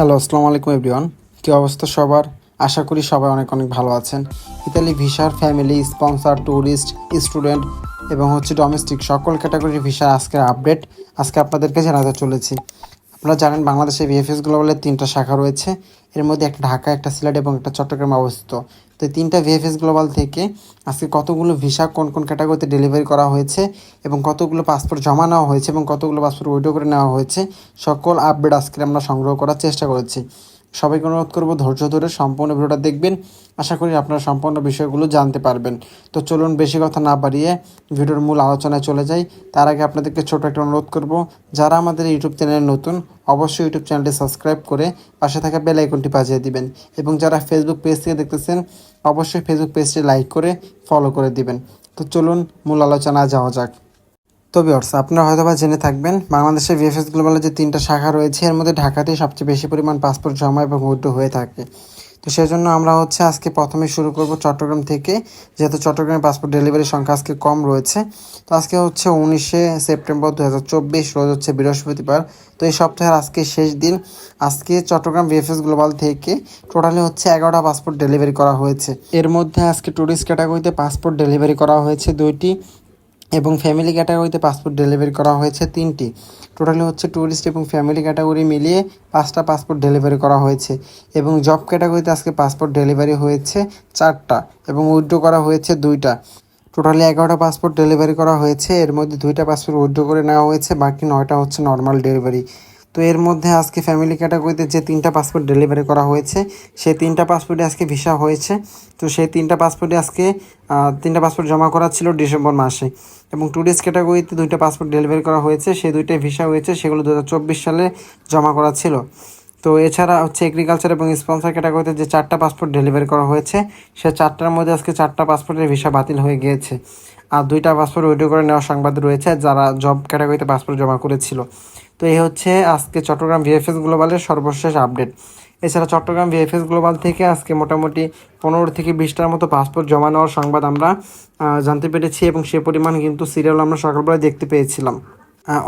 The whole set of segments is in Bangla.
হ্যালো, আসসালামু আলাইকুম এভরিওয়ান। কী অবস্থা সবার? আশা করি সবাই অনেক অনেক ভালো আছেন। ইতালি ভিসার ফ্যামিলি, স্পন্সার ট্যুরিস্ট স্টুডেন্ট এবং হচ্ছে ডোমেস্টিক সকল ক্যাটাগরির ভিসার আজকের আপডেট আজকে আপনাদেরকে জানাতে চলেছি। আপনারা জানেন বাংলাদেশে ভিএফএস গ্লোবালের তিনটা শাখা রয়েছে। এর মধ্যে একটা ঢাকা, একটা সিলেট এবং একটা চট্টগ্রামে অবস্থিত। তো এই তিনটা ভিএফএস গ্লোবাল থেকে আজকে কতগুলো ভিসা কোন কোন ক্যাটাগরিতে ডেলিভারি করা হয়েছে এবং কতগুলো পাসপোর্ট জমা নেওয়া হয়েছে এবং কতগুলো পাসপোর্ট উইড্রো করে নেওয়া হয়েছে, সকল আপডেট আজকে আমরা সংগ্রহ করার চেষ্টা করেছি। সবাইকে অনুরোধ করব ধৈর্য ধরে সম্পূর্ণ ভিডিওটা দেখবেন। আশা করি আপনারা সম্পূর্ণ বিষয়গুলো জানতে পারবেন। তো চলুন বেশি কথা না বাড়িয়ে ভিডিওর মূল আলোচনায় চলে যাই। তার আগে আপনাদেরকে ছোট একটা অনুরোধ করব, যারা আমাদের ইউটিউব চ্যানেলে নতুন, অবশ্যই ইউটিউব চ্যানেলটি সাবস্ক্রাইব করে পাশে থাকা বেল আইকনটি বাজিয়ে দিবেন এবং যারা ফেসবুক পেজ থেকে দেখতেছেন, অবশ্যই ফেসবুক পেজটি লাইক করে ফলো করে দিবেন। তো চলুন মূল আলোচনায় যাওয়া যাক। তো বিয়ার্স আপনারা হয়তো বা জেনে থাকবেন, বাংলাদেশের ভিএফএস গ্লোবালের যে তিনটা শাখা রয়েছে, এর মধ্যে ঢাকাতেই সবচেয়ে বেশি পরিমাণ পাসপোর্ট জমা এবং উইড্রো হয়ে থাকে। তো সেই জন্য আমরা হচ্ছে আজকে প্রথমে শুরু করব চট্টগ্রাম থেকে, যেহেতু চট্টগ্রামে পাসপোর্ট ডেলিভারির সংখ্যা আজকে কম রয়েছে। তো আজকে হচ্ছে উনিশে সেপ্টেম্বর দু হাজার চব্বিশ, রোজ হচ্ছে বৃহস্পতিবার। তো এই সপ্তাহের আজকে শেষ দিন। আজকে চট্টগ্রাম ভিএফএস গ্লোবাল থেকে টোটালি হচ্ছে এগারোটা পাসপোর্ট ডেলিভারি করা হয়েছে। এর মধ্যে আজকে ট্যুরিস্ট ক্যাটাগরিতে পাসপোর্ট ডেলিভারি করা হয়েছে দুইটি। এবং ফ্যামিলি ক্যাটাগরিতে পাসপোর্ট ডেলিভারি করা হয়েছে তিনটি। টোটালি হচ্ছে ট্যুরিস্ট এবং ফ্যামিলি ক্যাটাগরি মিলিয়ে পাঁচটা পাসপোর্ট ডেলিভারি করা হয়েছে। এবং জব ক্যাটাগরিতে আজকে পাসপোর্ট ডেলিভারি হয়েছে চারটা এবং উইড্রো করা হয়েছে দুইটা। টোটালি এগারোটা পাসপোর্ট ডেলিভারি করা হয়েছে, এর মধ্যে দুইটা পাসপোর্ট উইড্রো করে নেওয়া হয়েছে, বাকি নয়টা হচ্ছে নর্মাল ডেলিভারি তো এর মধ্যে আজকে ফ্যামিলি ক্যাটাগরিতে যে তিনটা পাসপোর্ট ডেলিভারি করা হয়েছে, সেই তিনটা পাসপোর্টে আজকে ভিসা হয়েছে। তো সেই তিনটা পাসপোর্টে আজকে তিনটা পাসপোর্ট জমা করা ছিল ডিসেম্বর মাসে। এবং ট্যুরিস্ট ক্যাটাগরিতে দুইটা পাসপোর্ট ডেলিভারি করা হয়েছে, সেই দুইটাই ভিসা হয়েছে, সেগুলো দু হাজার চব্বিশ সালে জমা করা ছিল। তো এছাড়া হচ্ছে এগ্রিকালচার এবং স্পন্সর ক্যাটাগরিতে যে চারটা পাসপোর্ট ডেলিভারি করা হয়েছে সে চারটার মধ্যে আজকে চারটা পাসপোর্টের ভিসা বাতিল হয়ে গিয়েছে। আর দুইটা পাসপোর্ট উইডিও করে নেওয়ার সংবাদ রয়েছে, যারা জব ক্যাটাগরিতে পাসপোর্ট জমা করেছিল। তো এই হচ্ছে আজকে চট্টগ্রাম ভিএফএস গ্লোবালের সর্বশেষ আপডেট। এছাড়া চট্টগ্রাম ভিএফএস গ্লোবাল থেকে আজকে মোটামুটি পনেরো থেকে বিশটার মতো পাসপোর্ট জমা নেওয়ার সংবাদ আমরা জানতে পেরেছি এবং সে পরিমাণ কিন্তু সিরিয়াল আমরা সকালবেলায় দেখতে পেয়েছিলাম।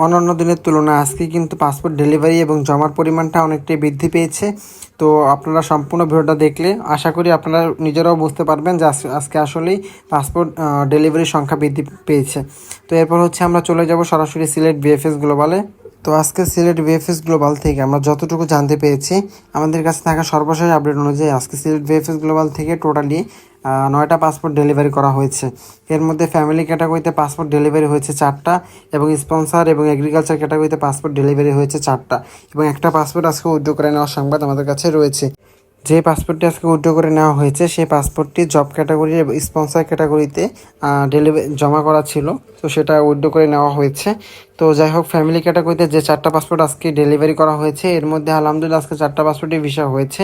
অন্যান্য দিনের তুলনায় আজকে কিন্তু পাসপোর্ট ডেলিভারি এবং জমার পরিমাণটা অনেকটাই বৃদ্ধি পেয়েছে। তো আপনারা সম্পূর্ণ ভিডিওটা দেখলে আশা করি আপনারা নিজেরাও বুঝতে পারবেন যে আজকে আসলেই পাসপোর্ট ডেলিভারির সংখ্যা বৃদ্ধি পেয়েছে। তো এরপর হচ্ছে আমরা চলে যাব সরাসরি সিলেট বিএফএস গ্লোবালে। তো আজকে সিলেট বিএফএস গ্লোবাল থেকে আমরা যতটুকু জানতে পেরেছি, আমাদের কাছে থাকা সর্বশেষ আপডেট অনুযায়ী আজকে সিলেট বিএফএস গ্লোবাল থেকে টোটালি নয়টা পাসপোর্ট ডেলিভারি করা হয়েছে। এর মধ্যে ফ্যামিলি ক্যাটাগরিতে পাসপোর্ট ডেলিভারি হয়েছে চারটা এবং স্পন্সার এবং এগ্রিকালচার ক্যাটাগরিতে পাসপোর্ট ডেলিভারি হয়েছে চারটা এবং একটা পাসপোর্ট আজকে উদ্যোগ করে নেওয়ার সংবাদ আমাদের কাছে রয়েছে। যে পাসপোর্টটি আজকে উইড্রো করে নেওয়া হয়েছে, সেই পাসপোর্টটি জব ক্যাটাগরি স্পন্সর ক্যাটাগরিতে ডেলিভারি জমা করা ছিল। তো সেটা উইড্রো করে নেওয়া হয়েছে। তো যাই হোক ফ্যামিলি ক্যাটাগরিতে যে চারটা পাসপোর্ট আজকে ডেলিভারি করা হয়েছে, এর মধ্যে আলহামদুলিল্লাহ আজকে চারটা পাসপোর্টই ভিসা হয়েছে।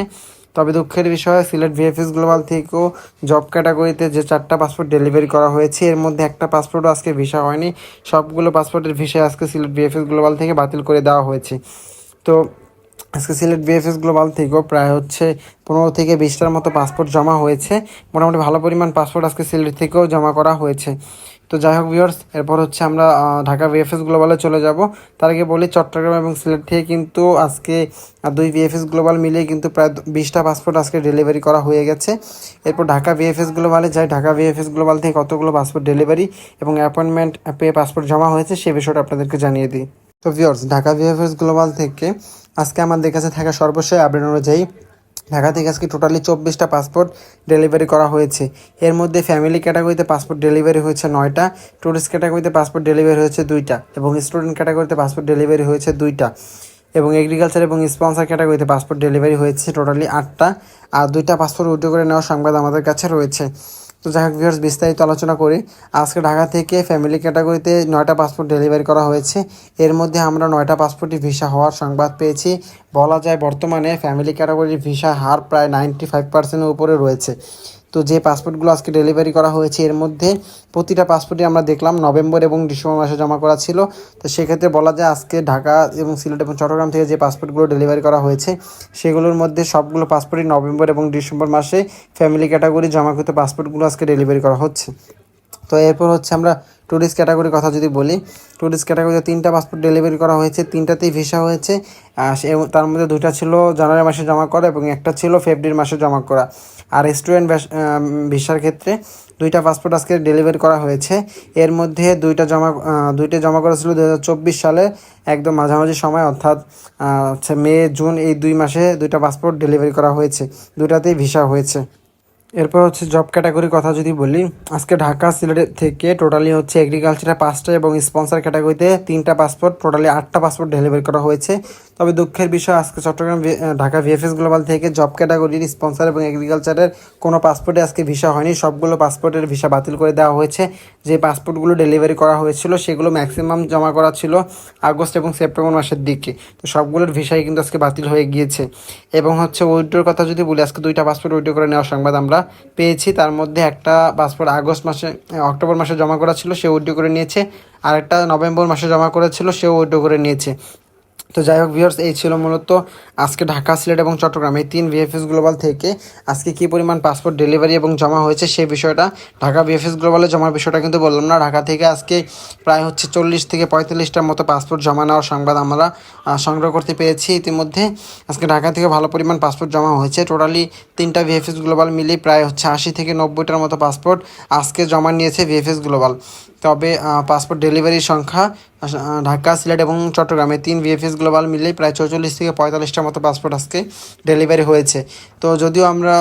তবে দুঃখের বিষয়, সিলেট ভিএফএস গ্লোবাল থেকেও জব ক্যাটাগরিতে যে চারটা পাসপোর্ট ডেলিভারি করা হয়েছে, এর মধ্যে একটা পাসপোর্টও আজকে ভিসা হয়নি। সবগুলো পাসপোর্টের ভিসা আজকে সিলেট ভিএফএস গ্লোবাল থেকে বাতিল করে দেওয়া হয়েছে। তো আজকে সিলেট বিএফএস গ্লোবাল থেকেও প্রায় হচ্ছে পনেরো থেকে বিশটার মতো পাসপোর্ট জমা হয়েছে। মোটামুটি ভালো পরিমাণ পাসপোর্ট আজকে সিলেট থেকেও জমা করা হয়েছে। তো যাই হোক ভিউয়ার্স এরপর হচ্ছে আমরা ঢাকা বিএফএস গ্লোবালে চলে যাব। তার আগে বলি চট্টগ্রাম এবং সিলেট থেকে কিন্তু আজকে দুই বিএফএস গ্লোবাল মিলিয়ে কিন্তু প্রায় বিশটা পাসপোর্ট আজকে ডেলিভারি করা হয়ে গেছে। এরপর ঢাকা বিএফএস গ্লোবালে যাই, ঢাকা বিএফএস গ্লোবাল থেকে কতগুলো পাসপোর্ট ডেলিভারি এবং অ্যাপয়েন্টমেন্ট পেয়ে পাসপোর্ট জমা হয়েছে সে বিষয়টা আপনাদেরকে জানিয়ে দিই। তো ভিউয়ার্স ঢাকা ভিএফএস গ্লোবাল থেকে আজকে আমাদের কাছে থাকা সর্বশেষ আপডেট অনুযায়ী ঢাকা থেকে আজকে টোটালি চব্বিশটা পাসপোর্ট ডেলিভারি করা হয়েছে। এর মধ্যে ফ্যামিলি ক্যাটাগরিতে পাসপোর্ট ডেলিভারি হয়েছে নয়টা ট্যুরিস্ট ক্যাটাগরিতে পাসপোর্ট ডেলিভারি হয়েছে দুইটা এবং স্টুডেন্ট ক্যাটাগরিতে পাসপোর্ট ডেলিভারি হয়েছে দুইটা এবং এগ্রিকালচার এবং স্পন্সর ক্যাটাগরিতে পাসপোর্ট ডেলিভারি হয়েছে টোটালি আটটা। আর দুইটা পাসপোর্ট উইড্রো করে নেওয়ার সংবাদ আমাদের কাছে রয়েছে। তো যাই হোক ভিউয়ার্স বিস্তারিত আলোচনা করি। আজকে ঢাকা থেকে ফ্যামিলি ক্যাটাগরিতে নয়টা পাসপোর্ট ডেলিভারি করা হয়েছে। এর মধ্যে আমরা নয়টা পাসপোর্টই ভিসা হওয়ার সংবাদ পেয়েছি। বলা যায় বর্তমানে ফ্যামিলি ক্যাটাগরির ভিসা হার প্রায় নাইনটি ফাইভ পার্সেন্টের উপরে রয়েছে। তো যে পাসপোর্টগুলো আজকে ডেলিভারি করা হয়েছে, এর মধ্যে প্রতিটা পাসপোর্টই আমরা দেখলাম নভেম্বর এবং ডিসেম্বর মাসে জমা করা ছিল। তো সেক্ষেত্রে বলা যায় আজকে ঢাকা এবং সিলেট এবং চট্টগ্রাম থেকে যে পাসপোর্টগুলো ডেলিভারি করা হয়েছে, সেগুলোর মধ্যে সবগুলো পাসপোর্টই নভেম্বর এবং ডিসেম্বর মাসে ফ্যামিলি ক্যাটাগরি জমাকৃত পাসপোর্টগুলো আজকে ডেলিভারি করা হচ্ছে। তো এরপর হচ্ছে আমরা ট্যুরিস্ট ক্যাটাগরির কথা যদি বলি ট্যুরিস্ট ক্যাটাগরিতে তিনটা পাসপোর্ট ডেলিভারি করা হয়েছে, তিনটাতেই ভিসা হয়েছে তার মধ্যে দুটা ছিল জানুয়ারি মাসে জমা করা এবং একটা ছিল ফেব্রুয়ারি মাসে জমা করা। আর স্টুডেন্ট ভিসার ক্ষেত্রে দুইটা পাসপোর্ট আজকে ডেলিভারি করা হয়েছে। এর মধ্যে দুইটা জমা দুইটা জমা করা ছিল দু হাজার চব্বিশ সালে, একদম মাঝামাঝি সময়, অর্থাৎ হচ্ছে মে, জুন এই দুই মাসে দুইটা পাসপোর্ট ডেলিভারি করা হয়েছে, দুইটাতেই ভিসা হয়েছে। এরপর হচ্ছে জব ক্যাটাগরির কথা যদি বলি, আজকে ঢাকা, সিলেট থেকে টোটালি হচ্ছে এগ্রিকালচারে পাঁচটা এবং স্পন্সার ক্যাটাগরিতে তিনটা পাসপোর্ট টোটালি আটটা পাসপোর্ট ডেলিভারি করা হয়েছে। তবে দুঃখের বিষয়, আজকে চট্টগ্রাম ঢাকা ভিএফএস গ্লোবাল থেকে জব ক্যাটাগরির স্পন্সর এবং এগ্রিকালচারের কোনো পাসপোর্টে আজকে ভিসা হয়নি। সবগুলো পাসপোর্টের ভিসা বাতিল করে দেওয়া হয়েছে। যে পাসপোর্টগুলো ডেলিভারি করা হয়েছিল, সেগুলো ম্যাক্সিমাম জমা করা ছিল আগস্ট এবং সেপ্টেম্বর মাসের দিকে। তো সবগুলোর ভিসাই কিন্তু আজকে বাতিল হয়ে গিয়েছে। এবং হচ্ছে উইড্রোর কথা যদি বলি, আজকে দুইটা পাসপোর্ট উইড্রো করে নেওয়ার সংবাদ আমরা পেয়েছি। তার মধ্যে একটা পাসপোর্ট আগস্ট মাসে অক্টোবর মাসে জমা করা ছিল সে উইড্রো করে নিয়েছে। আর একটা নভেম্বর মাসে জমা করেছিল, সেও উইড্রো করে নিয়েছে। তো যাই হোক ভিউয়ার্স এই ছিল মূলত আজকে ঢাকা, সিলেট এবং চট্টগ্রাম। এই তিন ভিএফএস গ্লোবাল থেকে আজকে কী পরিমাণ পাসপোর্ট ডেলিভারি এবং জমা হয়েছে সেই বিষয়টা ঢাকা ভিএফএস গ্লোবালে জমার বিষয়টা কিন্তু বললাম না। ঢাকা থেকে আজকে প্রায় হচ্ছে চল্লিশ থেকে পঁয়তাল্লিশটার মতো পাসপোর্ট জমা নেওয়ার সংবাদ আমরা সংগ্রহ করতে পেরেছি। ইতিমধ্যে আজকে ঢাকা থেকে ভালো পরিমাণ পাসপোর্ট জমা হয়েছে। টোটালি তিনটা ভিএফএস গ্লোবাল মিলিয়ে প্রায় হচ্ছে আশি থেকে নব্বইটার মতো পাসপোর্ট আজকে জমা নিয়েছে ভিএফএস গ্লোবাল তবে পাসপোর্ট ডেলিভারির সংখ্যা ঢাকা, সিলেট এবং চট্টগ্রামে তিন ভিএফএস গ্লোবাল মিলেই প্রায় চৌচল্লিশ থেকে পঁয়তাল্লিশটার মতো পাসপোর্ট আজকে ডেলিভারি হয়েছে। তো যদিও আমরা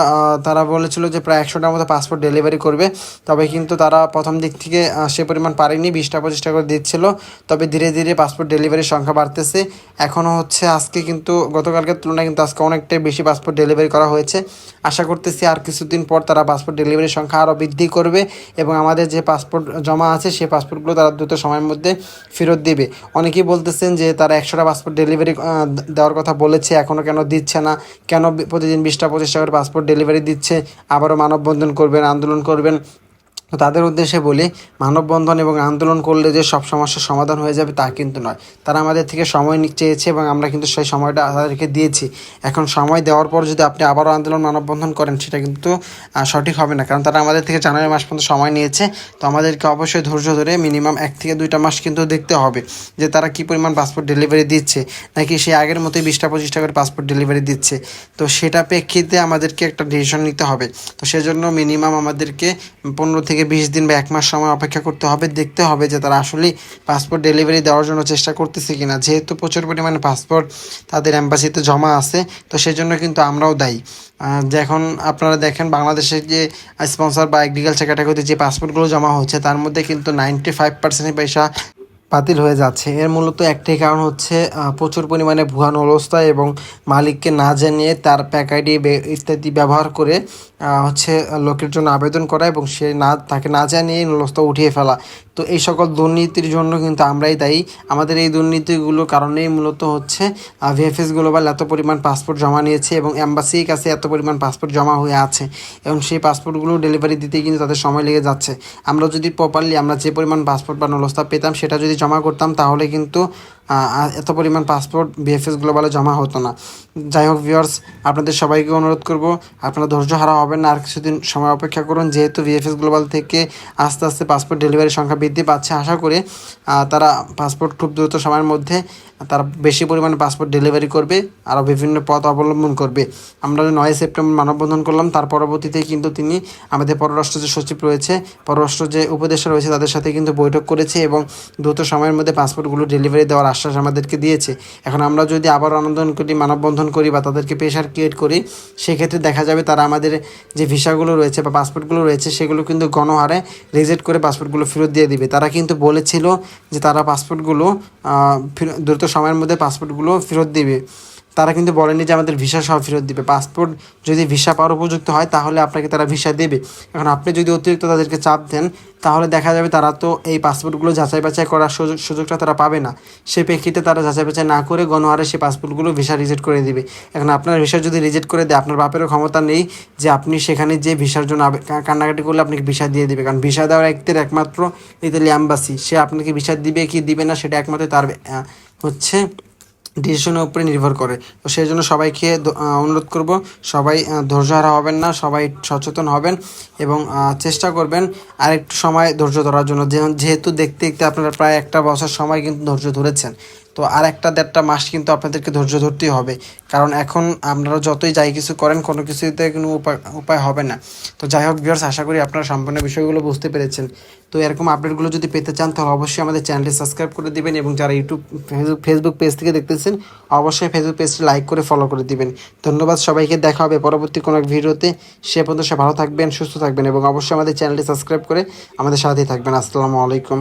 তারা বলেছিল যে প্রায় একশোটার মতো পাসপোর্ট ডেলিভারি করবে, তবে কিন্তু তারা প্রথম দিক থেকে সে পরিমাণ পারেনি, বিশটা পঁচিশটা করে দিচ্ছিল, তবে ধীরে ধীরে পাসপোর্ট ডেলিভারির সংখ্যা বাড়তেছে। এখনও হচ্ছে আজকে কিন্তু, গতকালকের তুলনায় কিন্তু আজকে অনেকটাই বেশি পাসপোর্ট ডেলিভারি করা হয়েছে। আশা করতেছি আর কিছুদিন পর তারা পাসপোর্ট ডেলিভারির সংখ্যা আরও বৃদ্ধি করবে এবং আমাদের যে পাসপোর্ট জমা আছে সেই পাসপোর্টগুলো তারা দ্রুত সময়ের মধ্যে ফেরত দেবে। অনেকেই বলতেছেন যে তারা একশোটা পাসপোর্ট ডেলিভারি দেওয়ার কথা বলেছে এখনও কেন দিচ্ছে না? কেন প্রতিদিন বিশটা পঁচিশটা করে পাসপোর্ট ডেলিভারি দিচ্ছে? আবারও মানববন্ধন করবেন, আন্দোলন করবেন। তো তাদের উদ্দেশ্যে বলি, মানববন্ধন এবং আন্দোলন করলে যে সব সমস্যার সমাধান হয়ে যাবে তা কিন্তু নয়। তারা আমাদের থেকে সময় চেয়েছে এবং আমরা কিন্তু সেই সময়টা তাদেরকে দিয়েছি। এখন সময় দেওয়ার পর যদি আপনি আবারও আন্দোলন মানববন্ধন করেন, সেটা কিন্তু সঠিক হবে না। কারণ তারা আমাদের থেকে জানুয়ারি মাস পর্যন্ত সময় নিয়েছে। তো আমাদেরকে অবশ্যই ধৈর্য ধরে মিনিমাম এক থেকে দুইটা মাস কিন্তু দেখতে হবে যে তারা কী পরিমাণ পাসপোর্ট ডেলিভারি দিচ্ছে। নাকি সেই আগের মতোই বিশটা পঁচিশটা করে পাসপোর্ট ডেলিভারি দিচ্ছে। তো সেটা প্রেক্ষিতে আমাদেরকে একটা ডিসিশন নিতে হবে। তো সেজন্য মিনিমাম আমাদেরকে পনেরো থেকে বিশ দিন বা এক মাস সময় অপেক্ষা করতে হবে, দেখতে হবে যে তারা আসলেই পাসপোর্ট ডেলিভারি দেওয়ার জন্য চেষ্টা করতেছে কিনা। যেহেতু প্রচুর পরিমাণে পাসপোর্ট তাদের অ্যাম্বাসিতে জমা আছে, তো সেজন্য কিন্তু আমরাও দায়ী। এখন আপনারা দেখেন বাংলাদেশের যে স্পন্সর বা এগ্রিকালচার ক্যাটাগরিতে যে পাসপোর্টগুলো জমা হচ্ছে, তার মধ্যে কিন্তু নাইনটি ফাইভ পার্সেন্ট পয়সা বাতিল হয়ে যাচ্ছে। এর মূলত একটাই কারণ হচ্ছে প্রচুর পরিমাণে ভুয়া নলস্তা এবং মালিককে না জানিয়ে তার প্যাক আইডি ইত্যাদি ব্যবহার করে হচ্ছে লোকের জন্য আবেদন করা এবং সে না, তাকে না জানিয়ে নলস্তা উঠিয়ে ফেলা। তো এই সকল দুর্নীতির জন্য কিন্তু আমরাই দায়ী। আমাদের এই দুর্নীতিগুলোর কারণেই মূলত হচ্ছে ভিএফএস গ্লোবাল এত পরিমাণ পাসপোর্ট জমা নিয়েছে এবং অ্যাম্বাসির কাছে এত পরিমাণ পাসপোর্ট জমা হয়ে আছে এবং সেই পাসপোর্টগুলো ডেলিভারি দিতে কিন্তু তাদের সময় লেগে যাচ্ছে। আমরা যদি প্রপারলি আমরা যে পরিমাণ পাসপোর্ট বা নলস্তা পেতাম, সেটা যদি জমা করতাম, তাহলে কিন্তু এত পরিমাণ পাসপোর্ট বিএফএস গ্লোবালে জমা হতো না। যাই হোক ভিউয়ার্স আপনাদের সবাইকে অনুরোধ করব, আপনারা ধৈর্য হারা হবেন না, আর কিছুদিন সময় অপেক্ষা করুন। যেহেতু বিএফএস গ্লোবাল থেকে আস্তে আস্তে পাসপোর্ট ডেলিভারি সংখ্যা বৃদ্ধি পাচ্ছে, আশা করে তারা পাসপোর্ট খুব দ্রুত সময়ের মধ্যে তারা বেশি পরিমাণে পাসপোর্ট ডেলিভারি করবে আরও বিভিন্ন পথ অবলম্বন করবে। আমরা নয় সেপ্টেম্বর মানববন্ধন করলাম, তার পরবর্তীতে কিন্তু তিনি আমাদের পররাষ্ট্র যে সচিব রয়েছে, পররাষ্ট্র যে উপদেষ্টা রয়েছে, তাদের সাথে কিন্তু বৈঠক করেছে এবং দ্রুত সময়ের মধ্যে পাসপোর্টগুলো ডেলিভারি দেওয়ার আশ্বাস আমাদেরকে দিয়েছে। এখন আমরা যদি আবার আন্দোলন করি, মানববন্ধন করি বা তাদেরকে প্রেশার ক্রিয়েট করি, সেক্ষেত্রে দেখা যাবে তারা আমাদের যে ভিসাগুলো রয়েছে বা পাসপোর্টগুলো রয়েছে, সেগুলো কিন্তু গণহারে রিজেক্ট করে পাসপোর্টগুলো ফেরত দিয়ে দিবে। তারা কিন্তু বলেছিল যে তারা পাসপোর্টগুলো দ্রুত সময়ের মধ্যে পাসপোর্টগুলো ফেরত দিবে। তারা কিন্তু বলেনি যে আমাদের ভিসা সহ ফেরত দিবে। পাসপোর্ট যদি ভিসা পাওয়ার উপযুক্ত হয়, তাহলে আপনাকে তারা ভিসা দেবে। এখন আপনি যদি অতিরিক্ত তাদেরকে চাপ দেন, তাহলে দেখা যাবে তারা তো এই পাসপোর্টগুলো যাচাই বাছাই করার সুযোগ, সুযোগটা তারা পাবে না। সেই প্রেক্ষিতে তারা যাচাই বাছাই না করে গণহারে সেই পাসপোর্টগুলো ভিসা রিজেক্ট করে দিবে। এখন আপনার ভিসা যদি রিজেক্ট করে দেয়, আপনার বাপেরও ক্ষমতা নেই যে আপনি সেখানে যে ভিসার জন্য কান্নাকাটি করলে আপনাকে ভিসা দিয়ে দেবে। কারণ ভিসা দেওয়ার একদের একমাত্র ইতালি অ্যাম্বাসি সে আপনাকে ভিসা দিবে কি দিবে না, সেটা একমাত্র তার হচ্ছে ডিসিশনের উপরে নির্ভর করে। তো সেই জন্য সবাইকে অনুরোধ করব, সবাই ধৈর্য ধৈর্যহারা হবেন না, সবাই সচেতন হবেন এবং চেষ্টা করবেন আরেকটু সময় ধৈর্য ধরার জন্য। যেহেতু দেখতে দেখতে আপনারা প্রায় একটা বছর সময় কিন্তু ধৈর্য ধরেছেন। তো আর একটা দেড়টা মাস কিন্তু আপনাদেরকে ধৈর্য ধরতেই হবে। কারণ এখন আপনারা যতই যাই কিছু করেন, কোনো কিছুতে কোনো উপায় উপায় হবে না। তো যাই হোক ভিউয়ার্স আশা করি আপনারা সম্পূর্ণ বিষয়গুলো বুঝতে পেরেছেন। তো এরকম আপডেটগুলো যদি পেতে চান, তাহলে অবশ্যই আমাদের চ্যানেলটি সাবস্ক্রাইব করে দিবেন এবং যারা ইউটিউব ফেসবুক ফেসবুক পেজ থেকে দেখতেছেন, অবশ্যই ফেসবুক পেজটি লাইক করে ফলো করে দিবেন। ধন্যবাদ সবাইকে, দেখা হবে পরবর্তী কোনো এক ভিডিওতে। সে পর্যন্ত সে ভালো থাকবেন, সুস্থ থাকবেন এবং অবশ্যই আমাদের চ্যানেলটি সাবস্ক্রাইব করে আমাদের সাথেই থাকবেন। আসসালামু আলাইকুম।